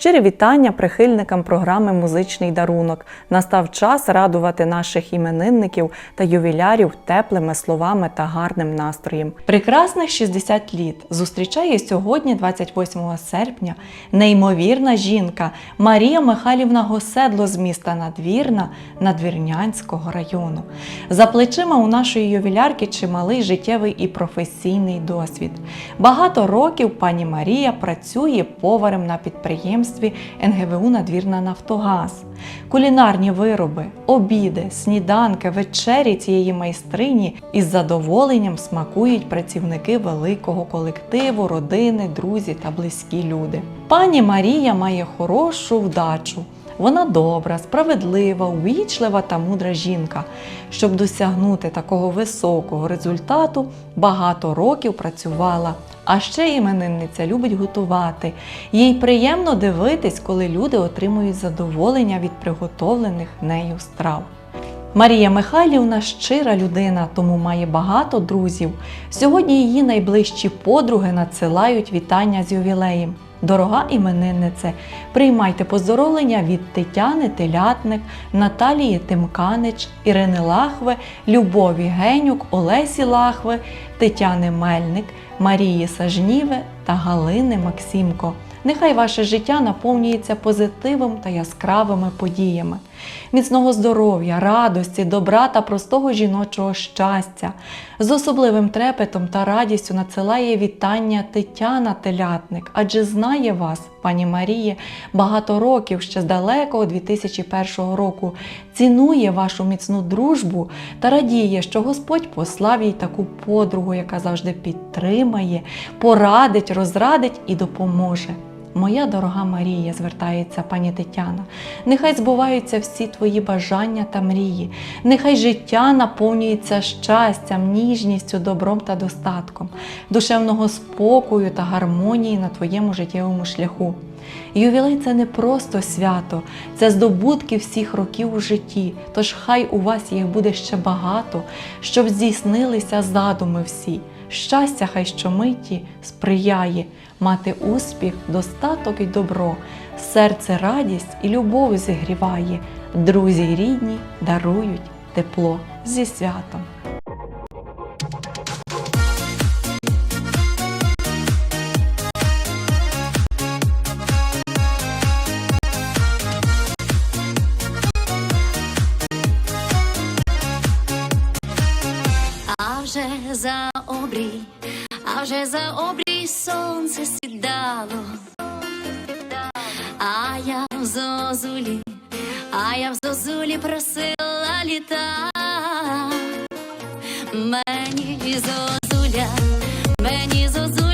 Щирі вітання прихильникам програми Музичний дарунок. Настав час радувати наших іменинників та ювілярів теплими словами та гарним настроєм. Прекрасних 60 літ зустрічає сьогодні, 28 серпня, неймовірна жінка Марія Михайлівна Госедло з міста Надвірна Надвірнянського району. За плечима у нашої ювілярки чималий життєвий і професійний досвід. Багато років пані Марія працює поварем на підприємстві НГВУ Надвірна Нафтогаз. Кулінарні вироби, обіди, сніданки, вечері цієї майстрині із задоволенням смакують працівники великого колективу, родини, друзі та близькі люди. Пані Марія має хорошу вдачу. Вона добра, справедлива, увічлива та мудра жінка. Щоб досягнути такого високого результату, багато років працювала. А ще іменинниця любить готувати. Їй приємно дивитись, коли люди отримують задоволення від приготовлених нею страв. Марія Михайлівна щира людина, тому має багато друзів. Сьогодні її найближчі подруги надсилають вітання з ювілеєм. Дорога імениннице, приймайте поздоровлення від Тетяни Телятник, Наталії Тимканич, Ірини Лахви, Любові Генюк, Олесі Лахви, Тетяни Мельник, Марії Сажніве та Галини Максимко. Нехай ваше життя наповнюється позитивом та яскравими подіями, міцного здоров'я, радості, добра та простого жіночого щастя. З особливим трепетом та радістю надсилає вітання Тетяна Телятник, адже знає вас, пані Маріє, багато років ще з далекого 2001 року. Цінує вашу міцну дружбу та радіє, що Господь послав їй таку подругу, яка завжди підтримає, порадить, розрадить і допоможе. Моя дорога Марія, звертається пані Тетяна, нехай збуваються всі твої бажання та мрії, нехай життя наповнюється щастям, ніжністю, добром та достатком, душевного спокою та гармонії на твоєму життєвому шляху. Ювілей це не просто свято, це здобутки всіх років у житті. Тож хай у вас їх буде ще багато, щоб здійснилися задуми всі. Щастя, хай щомиті сприяє. Мати успіх, достаток і добро, серце радість і любов зігріває, друзі й рідні дарують тепло зі святом. Вже за обрій, а вже за обрій сонце сідало, а я в зозулі, а я в зозулі просила літа. Мені зозуля, мені зозуля